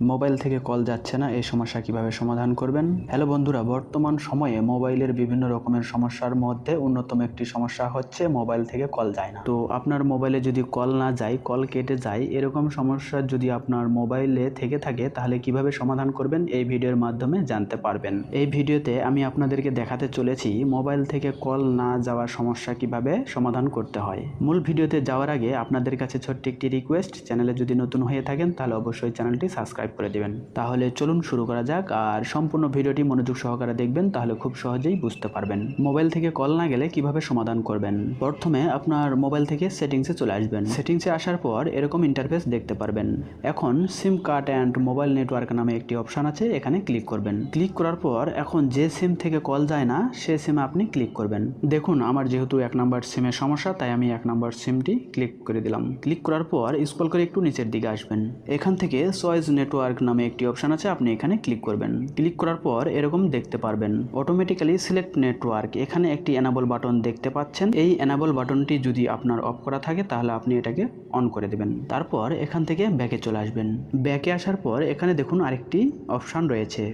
Mobile থেকে call যাচ্ছে না এই সমস্যা কীভাবে সমাধান করবেন? হ্যালো বন্ধুরা, বর্তমান সময়ে মোবাইলের বিভিন্ন রকমের সমস্যার মধ্যে অন্যতম একটি সমস্যা হচ্ছে মোবাইল থেকে কল যায় না। তো আপনার মোবাইলে যদি কল না যায়, কল কেটে যায়, এরকম সমস্যা যদি আপনার মোবাইলে থেকে থাকে, তাহলে কীভাবে সমাধান করবেন? এই ভিডিওর মাধ্যমে জানতে পারবেন। এই ভিডিওতে আমি আপনাদেরকে দেখাতে চলেছি মোবাইল থেকে কল না যাওয়ার সমস্যা কীভাবে সমাধান করতে হয়। মূল ভিডিওতে যাওয়ার আগে আপনাদের কাছে ছোট্ট একটি রিকোয়েস্ট, চ্যানেলে যদি নতুন হয়ে থাকেন, তাহলে অবশ্যই চ্যানেলটি সাবস্ক্রাইব করে দিবেন। তাহলে চলুন শুরু করা যাক, আর সম্পূর্ণ ভিডিওটি মনোযোগ সহকারে দেখবেন, তাহলে খুব সহজেই বুঝতে পারবেন। মোবাইল থেকে কল না গেলে কীভাবে সমাধান করবেন? প্রথমে আপনার মোবাইল থেকে সেটিংসে চলে আসবেন। সেটিংসে আসার পর এরকম ইন্টারফেস দেখতে পারবেন। এখন SIM card and mobile network নামে একটি অপশন আছে, এখানে ক্লিক করবেন। ক্লিক করার পর এখন যে সিম থেকে কল যায় না, সে সিমে আপনি ক্লিক করবেন। দেখুন, আমার যেহেতু এক নাম্বার সিমের সমস্যা, তাই আমি এক নাম্বার সিমটি ক্লিক করে দিলাম। ক্লিক করার পর স্ক্রল করে একটু নিচের দিকে আসবেন। এখান থেকে চয়েস নেটওয়ার্ক নামে একটি অপশন আছে, আপনি এখানে ক্লিক করবেন। ক্লিক করার পর এরকম দেখতে পারবেন। অটোমেটিক্যালি সিলেক্ট নেটওয়ার্ক এখানে একটি এনাবল বাটন দেখতে পাচ্ছেন। এই এনাবল বাটনটি যদি আপনার অফ করা থাকে, তাহলে আপনি এটাকে অন করে দেবেন। তারপর এখান থেকে ব্যাকে চলে আসবেন। ব্যাকে আসার পর এখানে দেখুন আরেকটি অপশান রয়েছে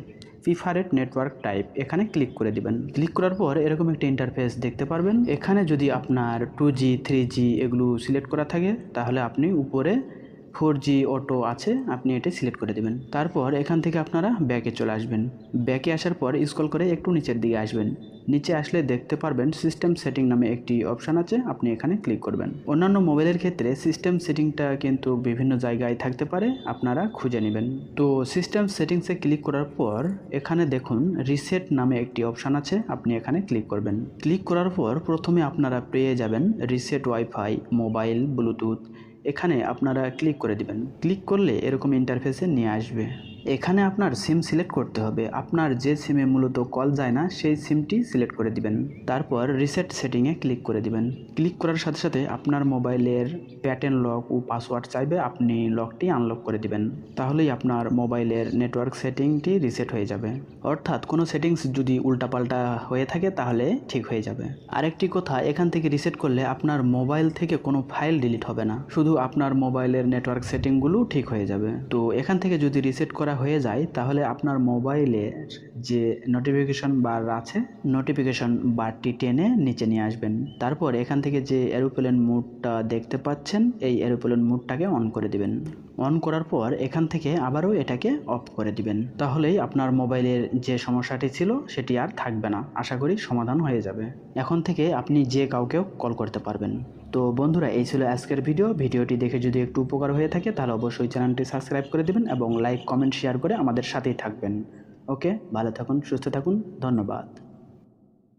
প্রিফারেড নেটওয়ার্ক টাইপ এখানে ক্লিক করে দিবেন। ক্লিক করার পর এরকম একটা ইন্টারফেস দেখতে পারবেন। এখানে যদি আপনার টু জি থ্রি জি এগুলো সিলেক্ট করা থাকে, তাহলে আপনি উপরে ফোর জি অটো আছে, আপনি এটা সিলেক্ট করে দেবেন। তারপর এখান থেকে আপনারা ব্যাকে চলে আসবেন। ব্যাকে আসার পর স্কল করে একটু নিচের দিকে আসবেন। নিচে আসলে দেখতে পারবেন সিস্টেম সেটিং নামে একটি অপশান আছে, আপনি এখানে ক্লিক করবেন। অন্যান্য মোবাইলের ক্ষেত্রে সিস্টেম সেটিংটা কিন্তু বিভিন্ন জায়গায় থাকতে পারে, আপনারা খুঁজে নেবেন। তো সিস্টেম সেটিংসে ক্লিক করার পর এখানে দেখুন রিসেট নামে একটি অপশান আছে, আপনি এখানে ক্লিক করবেন। ক্লিক করার পর প্রথমে আপনারা পেয়ে যাবেন রিসেট ওয়াইফাই মোবাইল ব্লুটুথ এখানে আপনারা ক্লিক করে দিবেন। ক্লিক করলে এরকম ইন্টারফেসে নিয়ে আসবে। এখানে আপনার সিম সিলেক্ট করতে হবে। আপনার যে সিমে মূলত কল যায় না, সেই সিমটি সিলেক্ট করে দিবেন। তারপর রিসেট সেটিংয়ে ক্লিক করে দিবেন। ক্লিক করার সাথে সাথে আপনার মোবাইলের প্যাটার্ন লক ও পাসওয়ার্ড চাইবে, আপনি লকটি আনলক করে দিবেন। তাহলেই আপনার মোবাইলের নেটওয়ার্ক সেটিংটি রিসেট হয়ে যাবে। অর্থাৎ কোনো সেটিংস যদি উল্টাপাল্টা হয়ে থাকে, তাহলে ঠিক হয়ে যাবে। আরেকটি কথা, এখান থেকে রিসেট করলে আপনার মোবাইল থেকে কোনো ফাইল ডিলিট হবে না। শুধু আপনার মোবাইলের নেটওয়ার্ক সেটিংগুলো ঠিক হয়ে যাবে। তো এখান থেকে যদি রিসেট করা হয়ে যায়, তাহলে আপনার মোবাইলের যে নোটিফিকেশন বার আছে নোটিফিকেশন বারটি টেনে নিচে নিয়ে আসবেন। তারপর এখান থেকে যে এরোপ্লেন মুডটা দেখতে পাচ্ছেন, এই এরোপ্লেন মুডটাকে অন করে দিবেন। অন করার পর এখান থেকে আবারও এটাকে অফ করে দিবেন। তাহলেই আপনার মোবাইলের যে সমস্যাটি ছিল, সেটি আর থাকবে না। আশা করি সমাধান হয়ে যাবে। এখন থেকে আপনি যে কাউকেও কল করতে পারবেন। তো বন্ধুরা, এই ছিল আজকের ভিডিও। ভিডিওটি দেখে যদি একটু উপকার হয়ে থাকে, তাহলে অবশ্যই চ্যানেলটি সাবস্ক্রাইব করে দেবেন এবং লাইক, কমেন্ট, শেয়ার করে আমাদের সাথেই থাকবেন। ওকে, ভালো থাকুন, সুস্থ থাকুন, ধন্যবাদ।